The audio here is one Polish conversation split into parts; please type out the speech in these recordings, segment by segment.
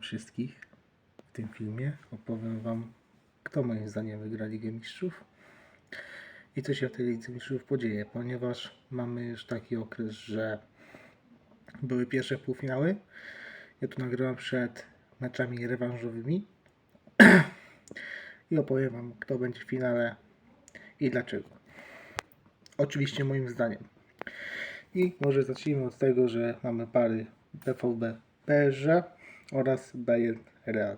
wszystkich. W tym filmie opowiem Wam, kto moim zdaniem wygra Ligę Mistrzów i co się w tej Lidze Mistrzów podzieje, ponieważ mamy już taki okres, że były pierwsze półfinały. Ja tu nagrywam przed meczami rewanżowymi i opowiem Wam, kto będzie w finale i dlaczego. Oczywiście moim zdaniem. I może zacznijmy od tego, że mamy pary BVB PSG oraz Bayern Real.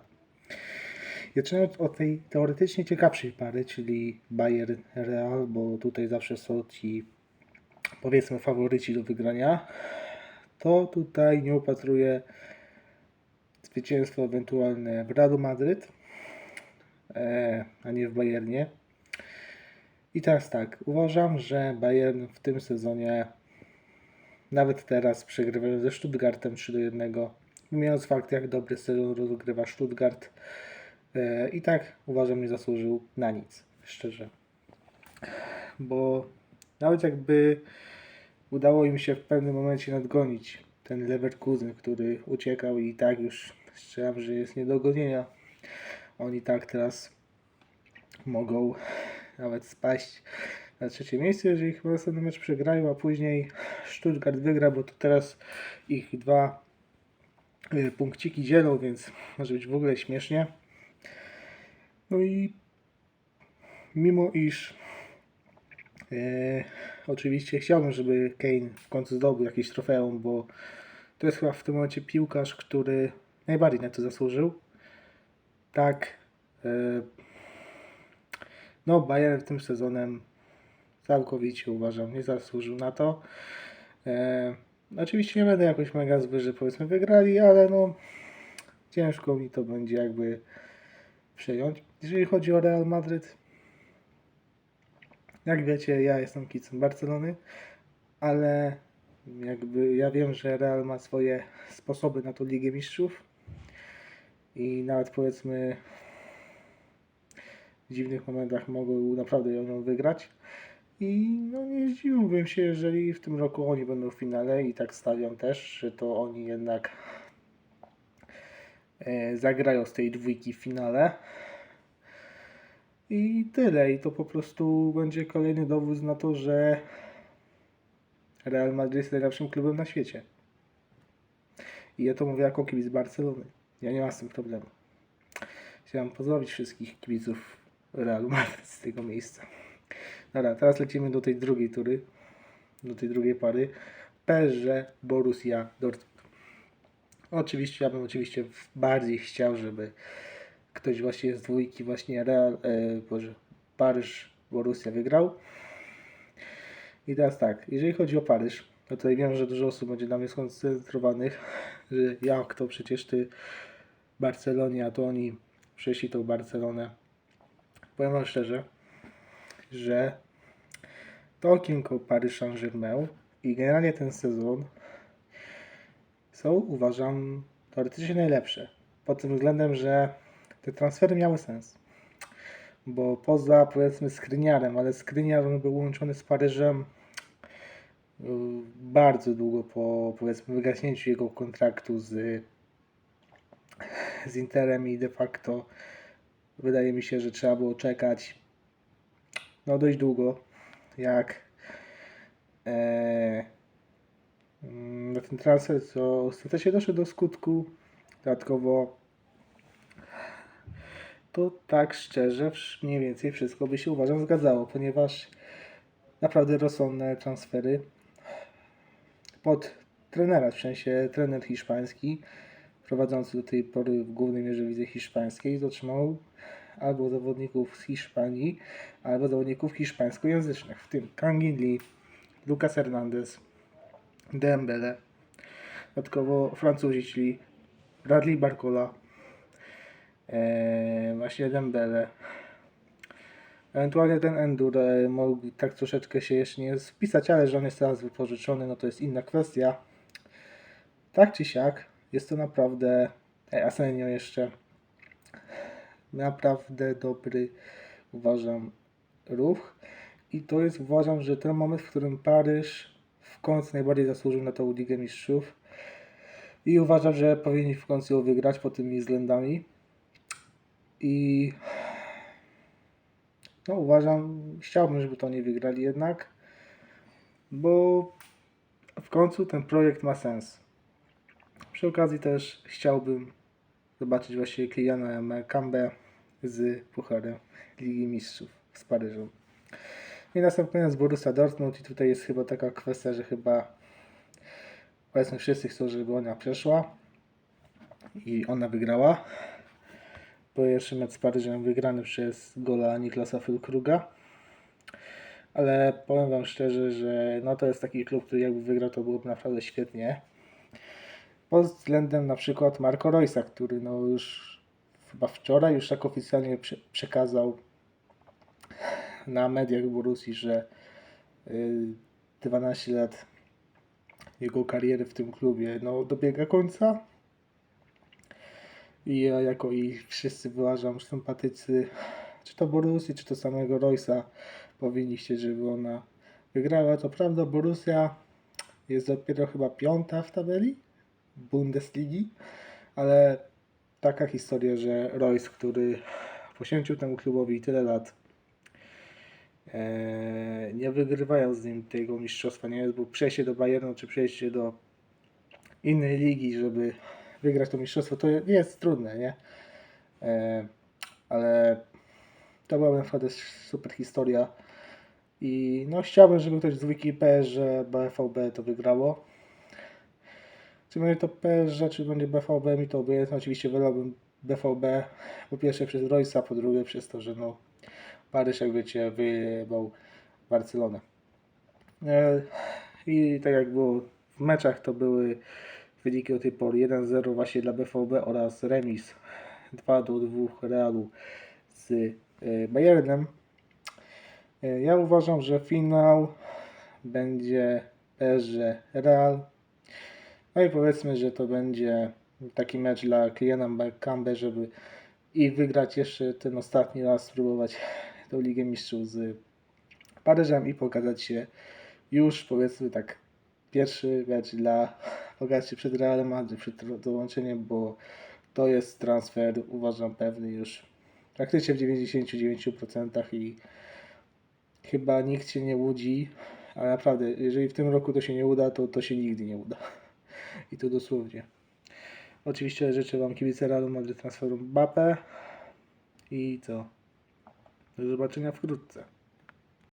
Zaczynając od tej teoretycznie ciekawszej pary, czyli Bayern Real, bo tutaj zawsze są ci powiedzmy faworyci do wygrania, to tutaj nie upatruję zwycięstwo ewentualne w Realu Madryt, e, a nie w Bayernie. I teraz tak, uważam, że Bayern w tym sezonie, nawet teraz przegrywając ze Stuttgartem 3 do 1, pomijając fakt, jak dobry sezon rozgrywa Stuttgart, e, i tak uważam, nie zasłużył na nic, szczerze. Bo nawet jakby udało im się w pewnym momencie nadgonić ten Leverkusen, który uciekał i tak już strzelam, że jest nie do gonienia. Oni tak teraz mogą nawet spaść na trzecie miejsce, jeżeli chyba następny mecz przegrają, a później Stuttgart wygra, bo to teraz ich dwa punkciki dzielą, więc może być w ogóle śmiesznie. No i mimo iż e, oczywiście chciałbym, żeby Kane w końcu zdobył jakieś trofeum, bo to jest chyba w tym momencie piłkarz, który najbardziej na to zasłużył. Tak, e, no Bayern tym sezonem całkowicie uważam nie zasłużył na to. E, oczywiście nie będę jakoś mega zły, że powiedzmy wygrali, ale no ciężko mi to będzie jakby przejąć. Jeżeli chodzi o Real Madryt, jak wiecie, ja jestem kicem Barcelony, ale jakby ja wiem, że Real ma swoje sposoby na tą Ligę Mistrzów i nawet powiedzmy w dziwnych momentach mogą naprawdę ją wygrać. I no nie zdziwiłbym się, jeżeli w tym roku oni będą w finale i tak stawiam też, że to oni jednak e, zagrają z tej dwójki w finale. I tyle. I to po prostu będzie kolejny dowód na to, że Real Madrid jest najlepszym klubem na świecie. I ja to mówię jako kibic Barcelony. Ja nie mam z tym problemu. Chciałem pozdrowić wszystkich kibiców Realu Madrid z tego miejsca. Dobra, teraz lecimy do tej drugiej tury, do tej drugiej pary. PSG Borussia Dortmund. Oczywiście, ja bym oczywiście bardziej chciał, żeby ktoś właśnie z dwójki właśnie Real, e, Boże, Paryż Borussia wygrał. I teraz tak, jeżeli chodzi o Paryż, to tutaj wiem, że dużo osób będzie na mnie skoncentrowanych, że jak to przecież ty Barcelonie, a to oni przeszli tą Barcelonę. Powiem wam szczerze, że to okienko Paryż Saint-Germain i generalnie ten sezon są, uważam, teoretycznie najlepsze. Pod tym względem, że te transfery miały sens. Bo poza powiedzmy Skryniarem, ale Skryniar był łączony z Paryżem y, bardzo długo po powiedzmy wygaśnięciu jego kontraktu z, z Interem i de facto wydaje mi się, że trzeba było czekać no dość długo, jak e, na ten transfer, co ostatecznie doszedł do skutku. Dodatkowo to tak szczerze mniej więcej wszystko by się uważam zgadzało, ponieważ naprawdę rozsądne transfery pod trenera, w sensie trener hiszpański prowadzący do tej pory w głównej mierze widzę hiszpańskiej otrzymał albo zawodników z Hiszpanii, albo zawodników hiszpańskojęzycznych, w tym Kangin Lee, Lucas Hernandez, Dembele, dodatkowo Francuzi, czyli Bradley Barcola, e, właśnie Dembele, Ewentualnie ten Endur mógł tak troszeczkę się jeszcze nie spisać, ale że on jest teraz wypożyczony, no to jest inna kwestia. Tak czy siak, jest to naprawdę e, Asenio jeszcze naprawdę dobry, uważam, ruch. I to jest, uważam, że ten moment, w którym Paryż w końcu najbardziej zasłużył na tą Ligę Mistrzów. I uważam, że powinni w końcu ją wygrać pod tymi względami. I no uważam, chciałbym, żeby to nie wygrali jednak, bo w końcu ten projekt ma sens. Przy okazji też chciałbym zobaczyć właśnie Kyliana Mbappé z Pucharem Ligi Mistrzów z Paryżem. I następnie Borussia Dortmund i tutaj jest chyba taka kwestia, że chyba powiedzmy wszyscy chcą, żeby ona przeszła i ona wygrała. Pierwszy mecz z Paryżem wygrany przez gola Niklasa Fulkruga. Ale powiem Wam szczerze, że no to jest taki klub, który jakby wygrał, to byłoby naprawdę świetnie. Pod względem na przykład Marco Roysa, który no już chyba wczoraj już tak oficjalnie prze przekazał na mediach Borussii, że y, 12 lat jego kariery w tym klubie no, dobiega końca. I ja jako i wszyscy wyważam sympatycy, czy to Borussii, czy to samego Roysa, powinni chcieć, żeby ona wygrała. To prawda, Borussia jest dopiero chyba piąta w tabeli Bundesligi, ale taka historia, że Royce, który poświęcił temu klubowi tyle lat, e, nie wygrywają z nim tego mistrzostwa, nie jest, bo przejście do Bayernu, czy przejście do innej ligi, żeby wygrać to mistrzostwo, to jest trudne, nie? E, ale to była naprawdę super historia. I no chciałbym, żeby ktoś z dwójki PSG, BVB to wygrało. Czy będzie to PSG, czy będzie BVB, mi to obojętne. Oczywiście wolałbym BVB, po pierwsze przez Roysa, po drugie przez to, że no Paryż, jak wiecie, wyjebał Barcelonę. E, I tak jak było w meczach, to były wyniki o tej pory 1-0 właśnie dla BVB oraz remis 2 do 2 Realu z e, Bayernem. E, Ja uważam, że finał będzie PSG Real. No i powiedzmy, że to będzie taki mecz dla Kyliana Mbappé, żeby i wygrać jeszcze ten ostatni raz, spróbować tą Ligę Mistrzów z Paryżem i pokazać się już powiedzmy tak pierwszy mecz dla pokazać przed Realem Madryt, przed dołączeniem, bo to jest transfer uważam pewny już praktycznie w 99% i chyba nikt się nie łudzi, ale naprawdę, jeżeli w tym roku to się nie uda, to to się nigdy nie uda. I to dosłownie. Oczywiście życzę Wam kibice Realu Madryt transferu Mbappé i co? Do zobaczenia wkrótce.